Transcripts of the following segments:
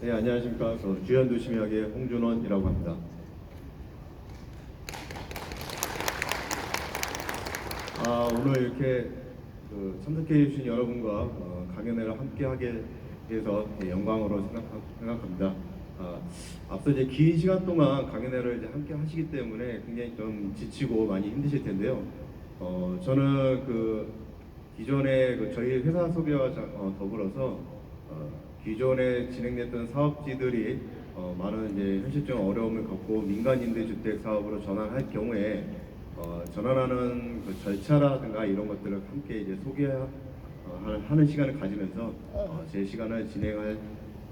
네, 안녕하십니까. 저 주연도심의학의 홍준원이라고 합니다. 아, 오늘 이렇게 그 참석해 주신 여러분과 어, 강연회를 함께 하게 돼서 예, 영광으로 생각하, 생각합니다. 아, 앞서 이제 긴 시간 동안 강연회를 이제 함께 하시기 때문에 굉장히 좀 지치고 많이 힘드실 텐데요. 어, 저는 그 기존에 그 저희 회사 소개와 자- 어, 더불어서 어, 기존에 진행됐던 사업지들이 어, 많은 이제 현실적 어려움을 겪고 민간 임대 주택 사업으로 전환할 경우에 어, 전환하는 그 절차라든가 이런 것들을 함께 이제 소개하는 하는 시간을 가지면서 어, 제 시간을 진행할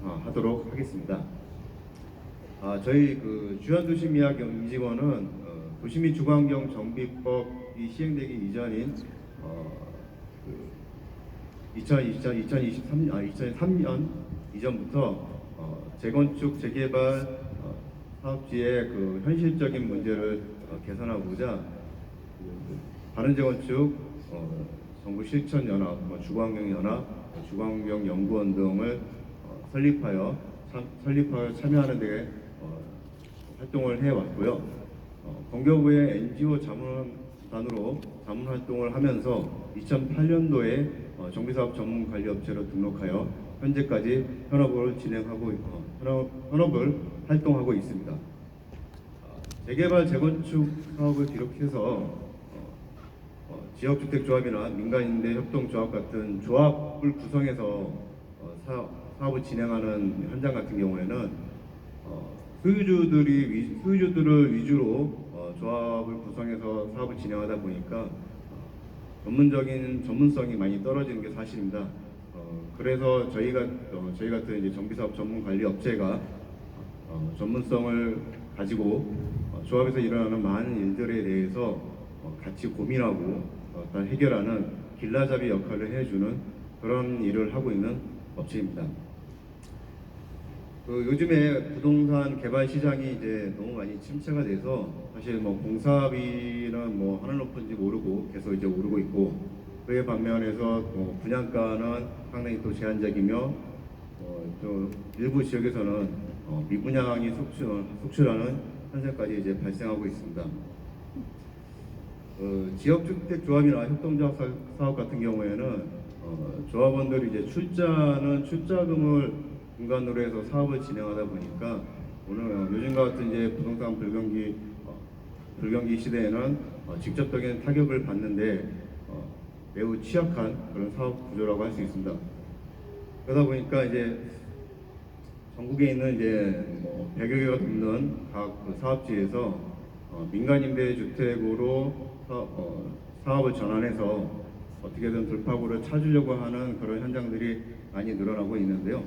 어, 하도록 하겠습니다. 아, 저희 그 주한도시미학 임직원은 어, 도시미 주거환경 정비법이 시행되기 이전인 어, 그 2020, 2023, 아, 2003년 이전부터 어, 재건축 재개발 어, 사업지의 그 현실적인 문제를 어, 개선하고자 그 바른 재건축 어, 정부 실천 연합, 뭐 주거환경연합, 어, 주거환경연구원 등을 어, 설립하여 참, 설립하여 참여하는 데 어, 활동을 해왔고요. 어, 건교부의 NGO 자문 단으로 자문 활동을 하면서 2008년도에 어, 정비사업 전문 관리 업체로 등록하여 현재까지 현업을 진행하고 있- 어, 현업, 현업을 활동하고 있습니다. 어, 재개발 재건축 사업을 기록해서 어, 어, 지역주택조합이나 민간임대협동조합 같은 조합을 구성해서 어, 사, 사업을 진행하는 현장 같은 경우에는 어, 소유주들이 위, 소유주들을 위주로 어, 조합을 구성해서 사업을 진행하다 보니까 어, 전문적인 전문성이 많이 떨어지는 게 사실입니다. 어, 그래서 저희가 어, 저희 같은 이제 정비사업 전문 관리 업체가 어, 전문성을 가지고 어, 조합에서 일어나는 많은 일들에 대해서 어, 같이 고민하고 어, 또 해결하는 길라잡이 역할을 해주는 그런 일을 하고 있는 업체입니다. 그 요즘에 부동산 개발 시장이 이제 너무 많이 침체가 돼서 사실 뭐 공사비는 뭐 하늘 높은지 모르고 계속 이제 오르고 있고 그에 반면에서 뭐 분양가는 상당히 또 제한적이며 어, 또 일부 지역에서는 어, 미분양이 속출, 속출하는 현상까지 이제 발생하고 있습니다. 어, 지역주택조합이나 협동조합 사- 사업 같은 경우에는 어, 조합원들이 이제 출자는 출자금을 근간으로 해서 사업을 진행하다 보니까 오늘 요즘과 같은 이제 부동산 불경기 어, 불경기 시대에는 어, 직접적인 타격을 받는데 어, 매우 취약한 그런 사업 구조라고 할 수 있습니다. 그러다 보니까 이제 전국에 있는 이제 뭐 100여 개가 넘는 각 그 사업지에서 어, 민간 임대 주택으로 사업, 어, 사업을 전환해서 어떻게든 돌파구를 찾으려고 하는 그런 현장들이 많이 늘어나고 있는데요.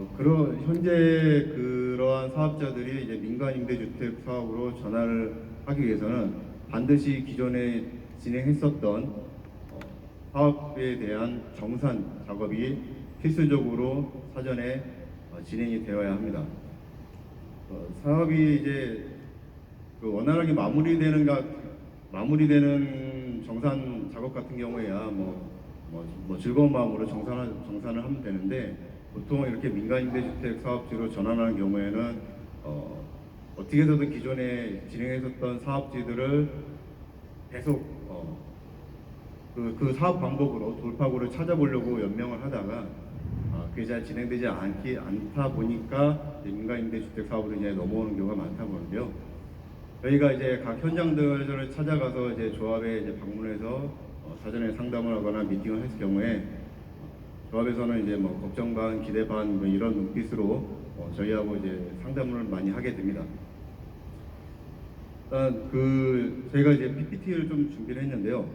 어, 그런 현재 그러한 사업자들이 이제 민간 임대주택 사업으로 전환을 하기 위해서는 반드시 기존에 진행했었던 어, 사업에 대한 정산 작업이 필수적으로 사전에 어, 진행이 되어야 합니다. 어, 사업이 이제 그 원활하게 마무리되는 가 마무리되는 정산 작업 같은 경우에야 뭐, 뭐, 뭐 즐거운 마음으로 정산을 정산을 하면 되는데 보통 이렇게 민간 임대주택 사업지로 전환하는 경우에는 어, 어떻게 해서든 기존에 진행했었던 사업지들을 계속 어, 그, 그 사업 방법으로 돌파구를 찾아보려고 연명을 하다가 아, 그게 잘 진행되지 않기 않다 보니까 이제 민간 임대주택 사업으로 이제 넘어오는 경우가 많다 보는데요. 저희가 이제 각 현장들을 찾아가서 이제 조합에 이제 방문해서 어, 사전에 상담을 하거나 미팅을 했을 경우에 어, 조합에서는 이제 뭐 걱정 반, 기대 반 뭐 이런 눈빛으로 어, 저희하고 이제 상담을 많이 하게 됩니다. 일단 그 저희가 이제 PPT를 좀 준비를 했는데요.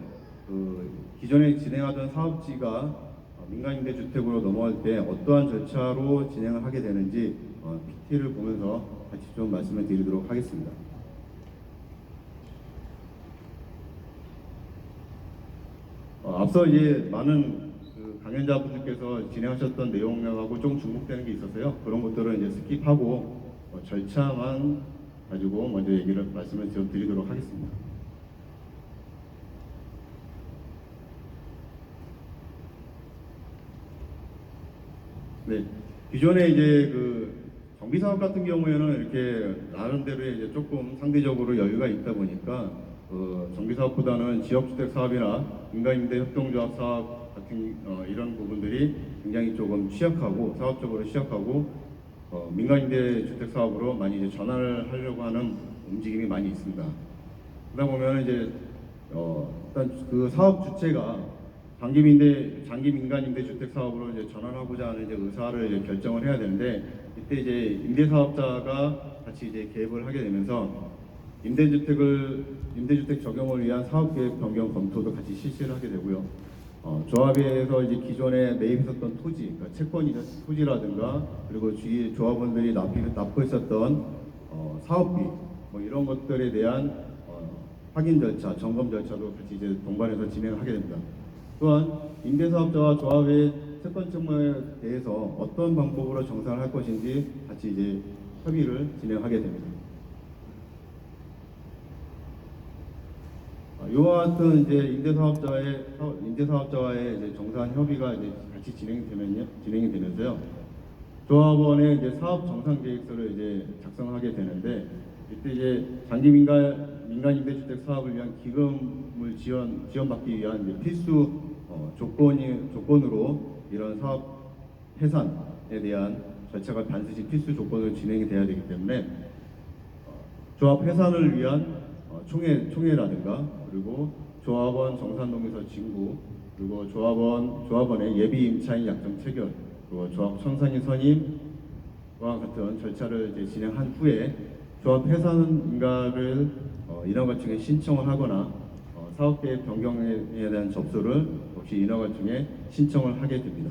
그 기존에 진행하던 사업지가 어, 민간임대 주택으로 넘어갈 때 어떠한 절차로 진행을 하게 되는지 어, PPT를 보면서 같이 좀 말씀을 드리도록 하겠습니다. 어, 앞서 이제 많은 그 강연자분들께서 진행하셨던 내용하고 좀 중복되는 게 있어서요. 그런 것들은 이제 스킵하고 어, 절차만 가지고 먼저 얘기를 말씀을 좀 드리도록 하겠습니다. 네. 기존에 이제 그 정비 사업 같은 경우에는 이렇게 나름대로 이제 조금 상대적으로 여유가 있다 보니까 그 정비 사업보다는 지역주택 사업이나 민간임대 협동조합 사업 같은 어, 이런 부분들이 굉장히 조금 취약하고 사업적으로 취약하고 어, 민간임대 주택 사업으로 많이 이제 전환을 하려고 하는 움직임이 많이 있습니다. 그러다 보면 이제 어, 일단 그 사업 주체가 장기 임대 장기 민간 임대 주택 사업으로 이제 전환하고자 하는 이제 의사를 이제 결정을 해야 되는데 이때 이제 임대 사업자가 같이 이제 개입을 하게 되면서 임대주택을 임대주택 적용을 위한 사업계획 변경 검토도 같이 실시를 하게 되고요. 어, 조합에서 이제 기존에 매입했었던 토지, 그러니까 채권이 토지라든가 그리고 주위 조합원들이 납입, 납부했었던 어, 사업비 뭐 이런 것들에 대한 어, 확인 절차, 점검 절차도 같이 이제 동반해서 진행을 하게 됩니다. 또한 임대사업자와 조합의 채권 채무에 대해서 어떤 방법으로 정산을 할 것인지 같이 이제 협의를 진행하게 됩니다. 아, 이와 같은 이제 임대사업자의 사업- 임대사업자와의 이제 정산 협의가 이제 같이 진행되면요, 진행이 되면서요. 조합원의 이제 사업 정산 계획서를 이제 작성하게 되는데 이때 이제 장기 민간 민간 임대주택 사업을 위한 기금을 지원 지원받기 위한 이제 필수 어, 조건이 조건으로 이런 사업 해산에 대한 절차가 반드시 필수 조건으로 진행이 돼야 되기 때문에 어, 조합 해산을 위한 어, 총회 총회라든가 그리고 조합원 정산동의서 진구 그리고 조합원 조합원의 예비 임차인 약정 체결 그리고 조합 청산인 선임과 같은 절차를 이제 진행한 후에 조합 해산인가를 어, 인허가청에 신청을 하거나 어, 사업계획 변경에 대한 접수를 역시 인허가청에 신청을 하게 됩니다.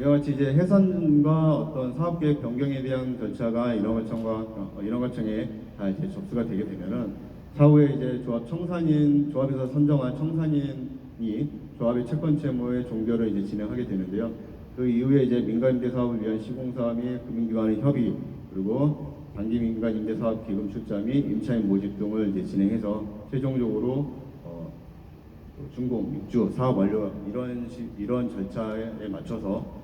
이와 같이 이제 해산과 어떤 사업계획 변경에 대한 절차가 인허가청과 어, 인허가청에 다 이제 접수가 되게 되면은 사후에 이제 조합 청산인 조합에서 선정한 청산인이 조합의 채권 채무의 종결을 이제 진행하게 되는데요. 그 이후에 이제 민간 임대 사업을 위한 시공 사업 및 금융기관의 협의 그리고 단기 민간 임대 사업 기금 출자 및 임차인 모집 등을 이제 진행해서 최종적으로 어, 그 준공, 입주, 사업 완료 이런 시, 이런 절차에 맞춰서 어,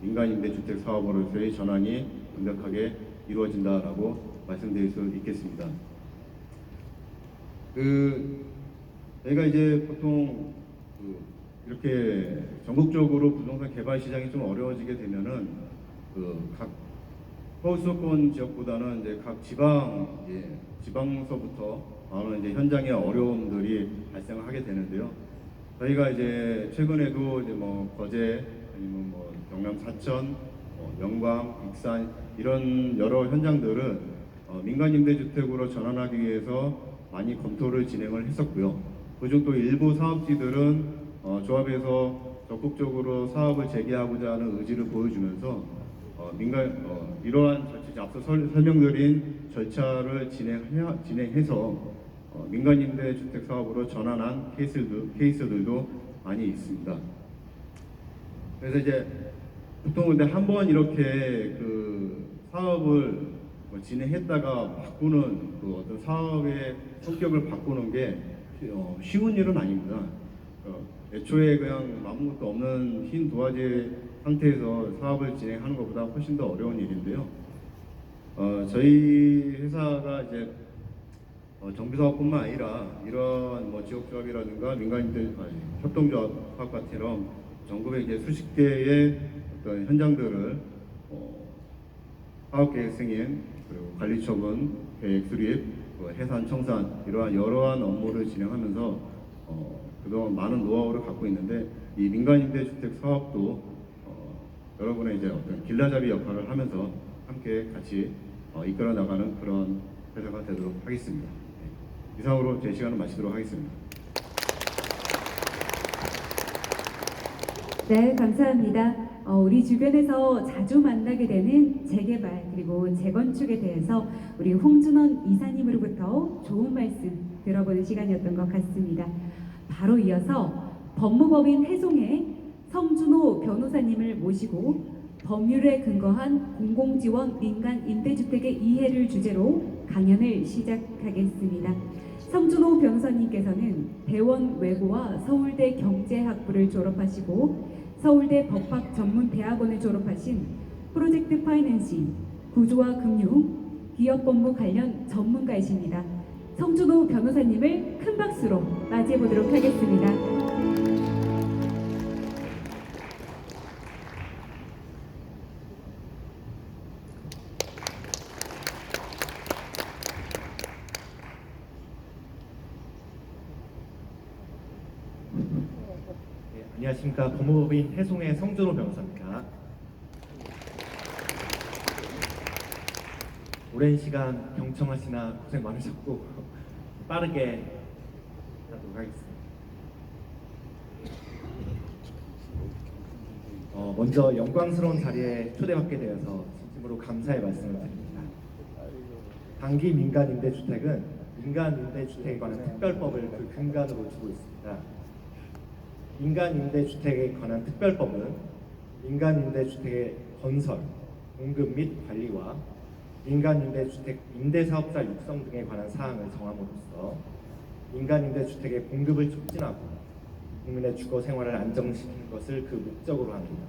민간 임대 주택 사업으로서의 전환이 완벽하게 이루어진다라고 말씀드릴 수 있겠습니다. 그 저희가 이제 보통 그 이렇게 전국적으로 부동산 개발 시장이 좀 어려워지게 되면은 그각 서울 수도권 지역보다는 이제 각 지방 이제 지방서부터 많은 이제 현장의 어려움들이 발생을 하게 되는데요. 저희가 이제 최근에도 이제 뭐 거제 아니면 뭐 경남 사천, 뭐 영광, 익산 이런 여러 현장들은 어, 민간 임대주택으로 전환하기 위해서 많이 검토를 진행을 했었고요. 그중 또 일부 사업지들은 어, 조합에서 적극적으로 사업을 재개하고자 하는 의지를 보여주면서 어, 민간 어, 이러한 절차, 앞서 설, 설명드린 절차를 진행해, 진행해서 어, 민간 임대 주택 사업으로 전환한 케이스들, 케이스들도 많이 있습니다. 그래서 이제 보통 근데 한 번 이렇게 그 사업을 뭐 진행했다가 바꾸는 그 어떤 사업의 성격을 바꾸는 게 어, 쉬운 일은 아닙니다. 어, 애초에 그냥 아무것도 없는 흰 도화지 상태에서 사업을 진행하는 것보다 훨씬 더 어려운 일인데요. 어, 저희 회사가 이제 어, 정비사업뿐만 아니라 이러한 뭐 지역조합이라든가 민간인들 아니, 협동조합과처럼 전국에 이제 수십 개의 어떤 현장들을 어, 사업계획 승인 그리고 관리처분 계획 수립 그 해산 청산 이러한 여러한 업무를 진행하면서 어, 그동안 많은 노하우를 갖고 있는데 이 민간임대주택 사업도 어, 여러분의 이제 어떤 길라잡이 역할을 하면서 함께 같이 어, 이끌어 나가는 그런 회사가 되도록 하겠습니다. 네. 이상으로 제 시간을 마치도록 하겠습니다. 네, 감사합니다. 어, 우리 주변에서 자주 만나게 되는 재개발 그리고 재건축에 대해서 우리 홍준원 이사님으로부터 좋은 말씀 들어보는 시간이었던 것 같습니다. 바로 이어서 법무법인 회송의 성준호 변호사님을 모시고 법률에 근거한 공공지원 민간 임대주택의 이해를 주제로 강연을 시작하겠습니다. 성준호 변호사님께서는 대원 외고와 서울대 경제학부를 졸업하시고 서울대 법학 전문 대학원을 졸업하신 프로젝트 파이낸싱, 구조와 금융, 기업 법무 관련 전문가이십니다. 성준호 변호사님을 큰 박수로 맞이해 보도록 하겠습니다. 안녕하십니까 법무법인 해송의 성준호 변호사입니다. 오랜 시간 경청하시나 고생 많으셨고 빠르게 하도록 하겠습니다. 어, 먼저 영광스러운 자리에 초대받게 되어서 진심으로 감사의 말씀을 드립니다. 단기 민간 임대주택은 민간 임대주택에 관한 특별법을 그 근간으로 두고 있습니다. 민간 임대주택에 관한 특별법은 민간 임대주택의 건설, 공급 및 관리와 민간 임대주택 임대사업자 육성 등에 관한 사항을 정함으로써 민간 임대주택의 공급을 촉진하고 국민의 주거 생활을 안정시키는 것을 그 목적으로 합니다.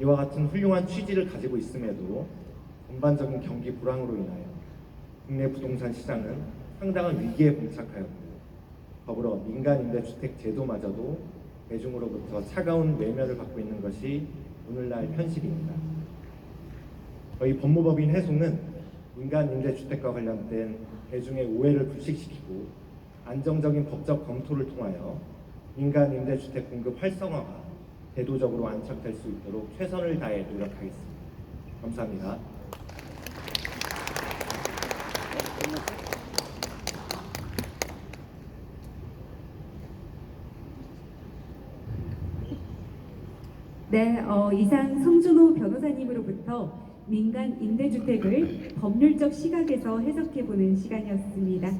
이와 같은 훌륭한 취지를 가지고 있음에도 전반적인 경기 불황으로 인하여 국내 부동산 시장은 상당한 위기에 봉착하였고 더불어 민간 임대주택 제도마저도 대중으로부터 차가운 외면을 받고 있는 것이 오늘날 현실입니다. 저희 법무법인 해송은 민간 임대주택과 관련된 대중의 오해를 불식시키고 안정적인 법적 검토를 통하여 민간 임대주택 공급 활성화가 제도적으로 안착될 수 있도록 최선을 다해 노력하겠습니다. 감사합니다. 네, 어, 이상 성준호 변호사님으로부터 민간 임대주택을 법률적 시각에서 해석해보는 시간이었습니다.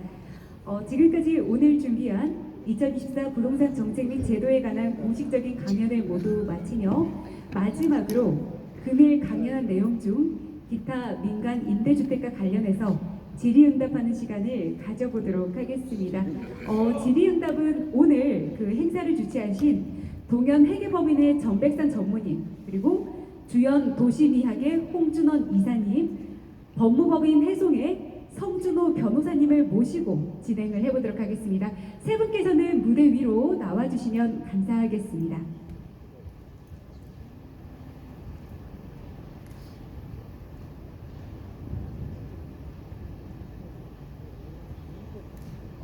어, 지금까지 오늘 준비한 2024 부동산 정책 및 제도에 관한 공식적인 강연을 모두 마치며 마지막으로 금일 강연한 내용 중 기타 민간 임대주택과 관련해서 질의응답하는 시간을 가져보도록 하겠습니다. 어, 질의응답은 오늘 그 행사를 주최하신 동현 회계법인의 전백산 전무님 그리고 주연 도시미학의 홍준원 이사님 법무법인 해송의 성준호 변호사님을 모시고 진행을 해보도록 하겠습니다. 세 분께서는 무대 위로 나와주시면 감사하겠습니다.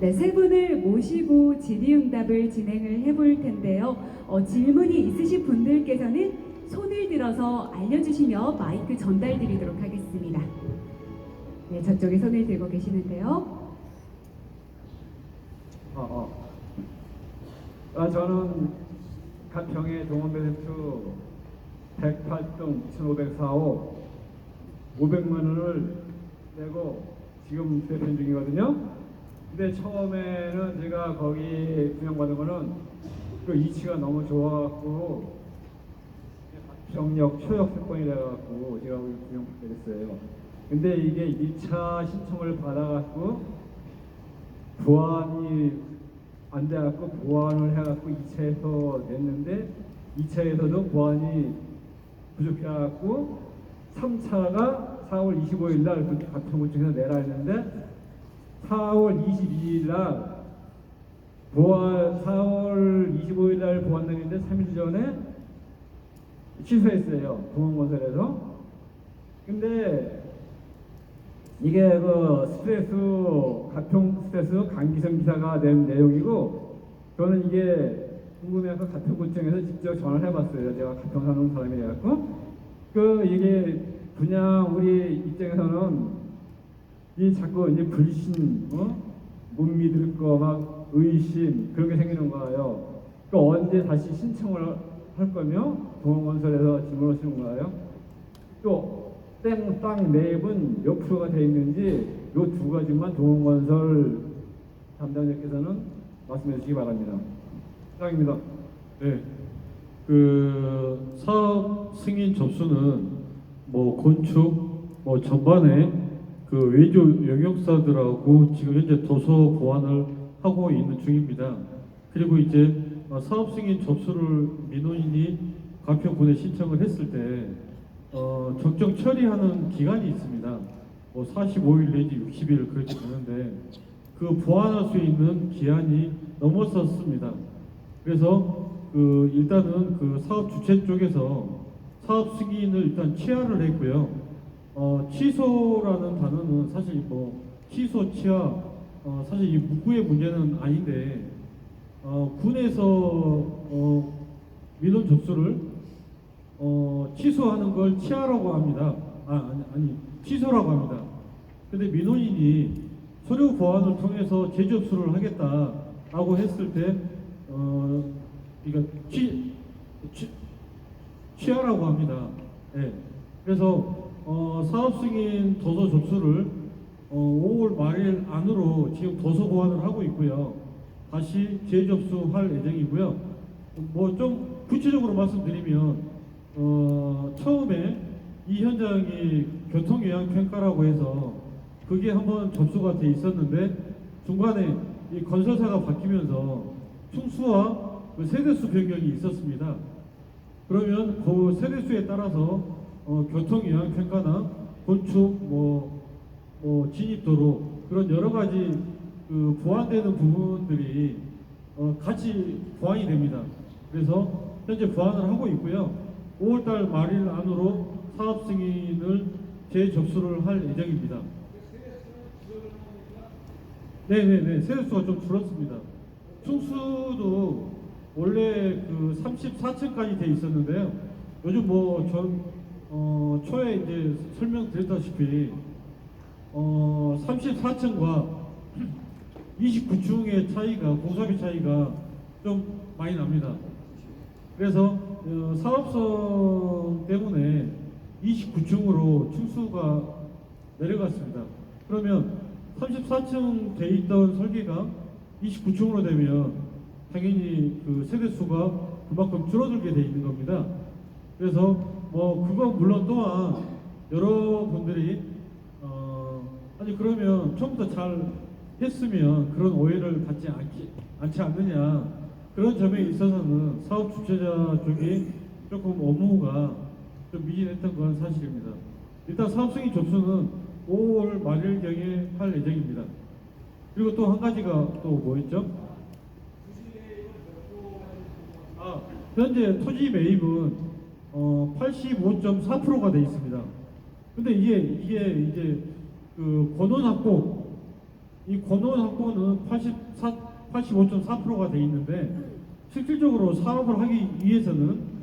네, 세 분을 모시고 질의응답을 진행을 해볼 텐데요. 어, 질문이 있으신 분들께서는 손을 들어서 알려주시며 마이크 전달드리도록 하겠습니다. 네, 저쪽에 손을 들고 계시는데요. 어, 어. 아, 저는 가평의 동원베네투 108동 1504호 500만 원을 내고 지금 대편 중이거든요. 근데 처음에는 제가 거기 분양받은 거는 그 이치가 너무 좋아갖고 병력 초역 세권이 돼갖고 제가 거기 분양받게 됐어요. 근데 이게 1차 신청을 받아갖고 보완이 안 돼갖고 보완을 해갖고 2차에서 냈는데 2차에서도 보완이 부족해갖고 3차가 4월 25일 날그 가평구청에서 내라 했는데 4월 22일 날 보완 4월 25일 날 내는데 3일 전에 취소했어요. 동원건설에서. 근데 이게 그 스트레스 가평 스트레스 강기성 기사가 낸 내용이고 저는 이게 궁금해서 가평구청에서 직접 전화를 해봤어요. 제가 가평 사는 사람이 돼갖고. 그 이게 그냥 우리 입장에서는 이 자꾸 이제 불신, 어? 못 믿을 거 막 의심 그런 게 생기는 거예요. 그 언제 다시 신청을 할 거며 동원건설에서 질문을 쓰는 거예요. 또 땡, 땅, 맵은 몇 프로가 돼 있는지 요두 가지만 동원건설 담당자께서는 말씀해 주시기 바랍니다. 이상입니다. 네. 그 사업 승인 접수는 뭐 건축 뭐 전반에 그 외주 영역사들하고 지금 현재 도서 보완을 하고 있는 중입니다. 그리고 이제 어, 사업 승인 접수를 민원인이 가평군에 신청을 했을 때 어, 적정 처리하는 기간이 있습니다. 뭐 45일 내지 60일 그렇게 되는데 그 보완할 수 있는 기한이 넘었었습니다. 그래서 그 일단은 그 사업 주체 쪽에서 사업 승인을 일단 취하를 했고요. 어, 취소라는 단어는 사실 뭐 취소 취하 어, 사실 이 문구의 문제는 아닌데 어, 군에서 어, 민원 접수를 어, 취소하는 걸 취하라고 합니다. 아, 아니, 아니 취소라고 합니다. 근데 민원인이 서류 보완을 통해서 재접수를 하겠다라고 했을 때 어, 그러니까 취, 취, 취하라고 합니다. 예. 그래서 어, 사업 승인 도서 접수를 어, 5월 말일 안으로 지금 도서 보완을 하고 있고요. 다시 재접수할 예정이고요. 뭐 좀 구체적으로 말씀드리면 어, 처음에 이 현장이 교통요양 평가라고 해서 그게 한번 접수가 돼 있었는데 중간에 이 건설사가 바뀌면서 충수와 그 세대수 변경이 있었습니다. 그러면 그 세대수에 따라서 어, 교통요양 평가나 건축 뭐, 뭐 진입도로 그런 여러 가지 그 보완되는 부분들이 어, 같이 보완이 됩니다. 그래서 현재 보완을 하고 있고요. 5월달 말일 안으로 사업 승인을 재접수를 할 예정입니다. 네네네 세대수가 좀 줄었습니다. 충수도 원래 그 34층까지 돼 있었는데요. 요즘 뭐 전 어, 초에 이제 설명드렸다시피 어, 34층과 29층의 차이가 공사비 차이가 좀 많이 납니다. 그래서 어, 사업성 때문에 29층으로 층수가 내려갔습니다. 그러면 34층 돼 있던 설계가 29층으로 되면 당연히 그 세대 수가 그만큼 줄어들게 돼 있는 겁니다. 그래서 뭐 그건 물론 또한 여러분들이 어 아니 그러면 처음부터 잘 했으면 그런 오해를 받지 않기, 않지 않느냐 그런 점에 있어서는 사업 주체자 쪽이 조금 업무가 좀 미진했던 건 사실입니다. 일단 사업 승인 접수는 5월 말일경에 할 예정입니다. 그리고 또 한 가지가 또 뭐 있죠? 아, 현재 토지 매입은 어, 85.4%가 돼 있습니다. 근데 이게 이게 이제 그 권원 확보 이 권원 84 85.4%가 돼 있는데 실질적으로 사업을 하기 위해서는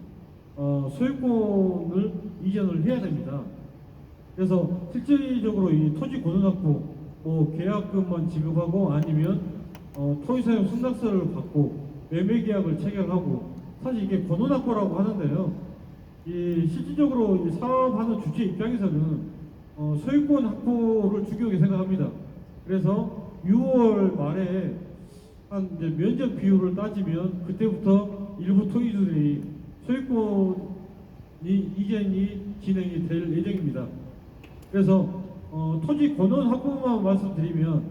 어, 소유권을 이전을 해야 됩니다. 그래서 실질적으로 이 토지 권원 확보 뭐 계약금만 지급하고 아니면 어, 토지 사용 승낙서를 받고 매매 계약을 체결하고 사실 이게 권원 확보라고 하는데요. 이 실질적으로 이 사업하는 주체 입장에서는 어, 소유권 확보를 중요하게 생각합니다. 그래서 6월 말에 한 이제 면적 비율을 따지면 그때부터 일부 토지들이 소유권이 이전이 진행이 될 예정입니다. 그래서 어, 토지 권원 확보만 말씀드리면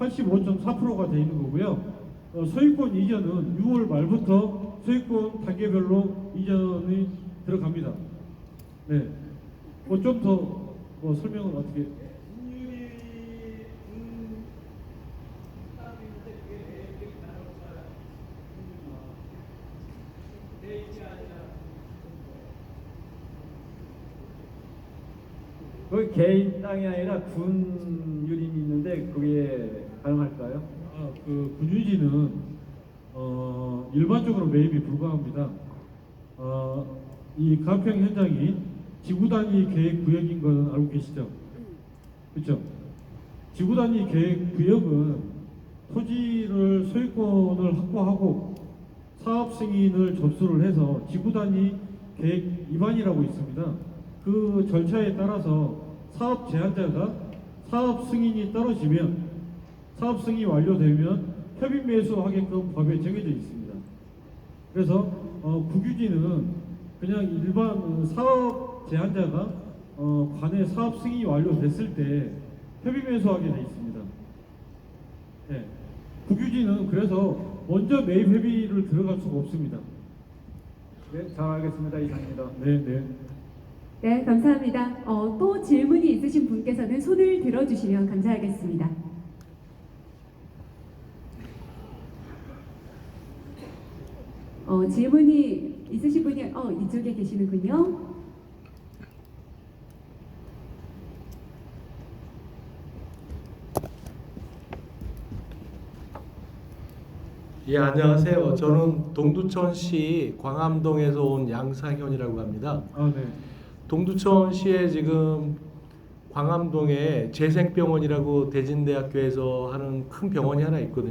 85.4%가 돼 있는 거고요. 어, 소유권 이전은 6월 말부터 소유권 단계별로 이전이 들어갑니다. 네. 뭐 좀 더 뭐 설명을 어떻게? 그 개인 땅이 아니라 군 유림이 있는데 그게 가능할까요? 아, 그 군유지는 어, 일반적으로 매입이 불가합니다. 어, 이 가평 현장이 지구 단위 계획 구역인 것은 알고 계시죠? 그렇죠? 지구 단위 계획 구역은 토지를 소유권을 확보하고 사업 승인을 접수를 해서 지구 단위 계획 위반이라고 있습니다. 그 절차에 따라서 사업 제한자가 사업 승인이 떨어지면 사업 승인이 완료되면 협의 매수하게끔 법에 정해져 있습니다. 그래서 어, 국유지는 그냥 일반 어, 사업 제한자가 어, 관내 사업 승인이 완료됐을 때 협의 매수하게 돼 있습니다. 예. 국유지는 그래서 먼저 매입 협의를 들어갈 수가 없습니다. 네, 잘 알겠습니다. 이상입니다. 네, 네. 네, 감사합니다. 어, 또 질문이 있으신 분께서는 손을 들어주시면 감사하겠습니다. 어, 질문이 있으신 분이 어, 이쪽에 계시는군요. 예, 안녕하세요. 저는 동두천시 광암동에서 온 양상현이라고 합니다. 아, 네. 동두천시에 지금 광암동에 재생병원이라고 대진대학교에서 하는 큰 병원이 하나 있거든요.